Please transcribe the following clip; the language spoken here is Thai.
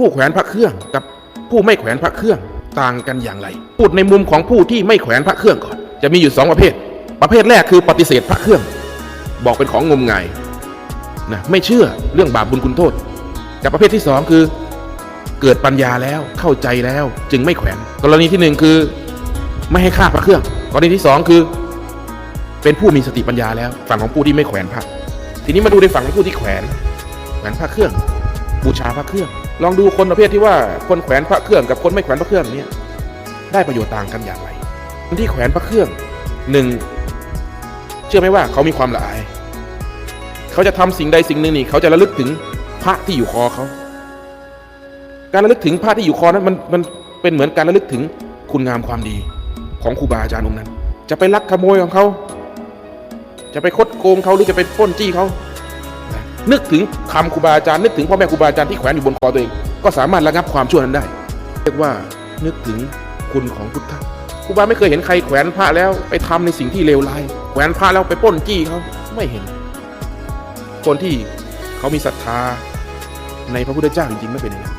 ผู้แขวนพระเครื่องกับผู้ไม่แขวนพระเครื่องต่างกันอย่างไร พูดในมุมของผู้ที่ไม่แขวนพระเครื่องก่อน จะมีอยู่สองประเภท ประเภทแรกคือปฏิเสธพระเครื่อง บอกเป็นของงมงายนะไม่เชื่อเรื่องบาปบุญคุณโทษกับประเภทที่สองคือ เกิดปัญญาแล้วเข้าใจแล้วจึงไม่แขวน กรณีที่หนึ่งคือไม่ให้ค่าพระเครื่อง กรณีที่สองคือ เป็นผู้มีสติปัญญาแล้วฝั่งของผู้ที่ไม่แขวนพระทีนี้มาดูในฝั่งของผู้ที่แขวนแขวนพระเครื่อง บูชาพระเครื่อง ลองดูคนประเภทที่ว่าคนแขวนพระเครื่องกับคนไม่แขวนพระเครื่องเนี่ยได้ประโยชน์ต่างกันอย่างไรคนที่แขวนพระเครื่องหนึ่งเชื่อไหมว่าเขามีความละอาย เขาจะทำสิ่งใดสิ่งหนึ่งนี่เขาจะระลึกถึงพระที่อยู่คอเขา การระลึกถึงพระที่อยู่คอนั้นมันมันเป็นเหมือนการระลึกถึงคุณงามความดีของครูบาอาจารย์องค์นั้น จะไปลักขโมยของเขา จะไปคดโกงเขาหรือจะไปป้นจี้เขา นึกถึงคำครูบาอาจารย์นึกถึงพ่อแม่ครูบาอาจารย์ที่แขวนอยู่บนคอตัวเอง ก็สามารถระงับความชั่วนั้นได้ เรียกว่านึกถึงคุณของพุทธะครูบาไม่เคยเห็นใครแขวนพระแล้วไปทำในสิ่งที่เลวร้ายแขวนพระแล้วไปป้นจี้เขาไม่เห็น คนที่เขามีศรัทธาในพระพุทธเจ้าจริงๆไม่เป็นอย่างนั้น